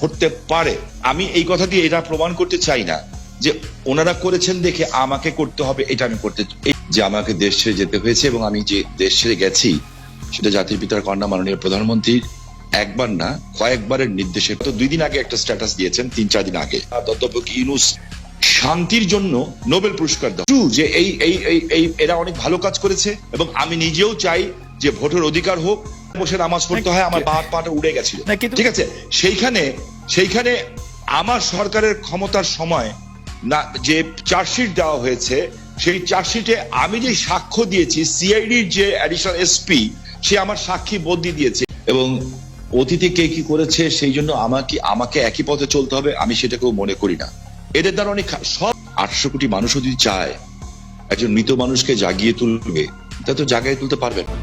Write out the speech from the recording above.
ঘটতে পারে। আমি এই কথা দিয়ে এটা প্রমাণ করতে চাই না যে ওনারা করেছেন দেখে আমাকে করতে হবে, এটা আমি করতে যে আমাকে দেশ ছেড়ে যেতে হয়েছে এবং আমি যে দেশ ছেড়ে গেছি, সেটা জাতির পিতার কন্যা মাননীয় প্রধানমন্ত্রীর। একবার না, কয়েকবারের নির্দেশে। তো দুই দিন আগে একটা স্ট্যাটাস দিয়েছেন, তিন চার দিন আগে। ইউনুস শান্তির জন্য নোবেল পুরস্কার দেওয়া যে এই এই এই, এরা অনেক ভালো কাজ করেছে এবং আমি নিজেও চাই যে ভোটের অধিকার হোক বসে নামাজ পড়তে হয় আমার পা পাটা উড়ে গেছিল। ঠিক আছে? সেইখানে সেইখানে আমার সরকারের ক্ষমতার সময় না যে চার্জশিট দেওয়া হয়েছে সেই চার্জশিটে আমি যে সাক্ষ্য দিয়েছি সিআইডির যে অ্যাডিশনাল এসপি সে আমার সাক্ষী বদলি দিয়েছে। এবং অতীতে কে কি করেছে সেই জন্য আমাকে আমাকে একই পথে চলতে হবে আমি সেটাকেও মনে করি না। এদের দ্বারা অনেক সব আটশো কোটি মানুষও যদি চায় একজন মৃত মানুষকে জাগিয়ে তুলবে তা তো জাগিয়ে তুলতে পারবে না।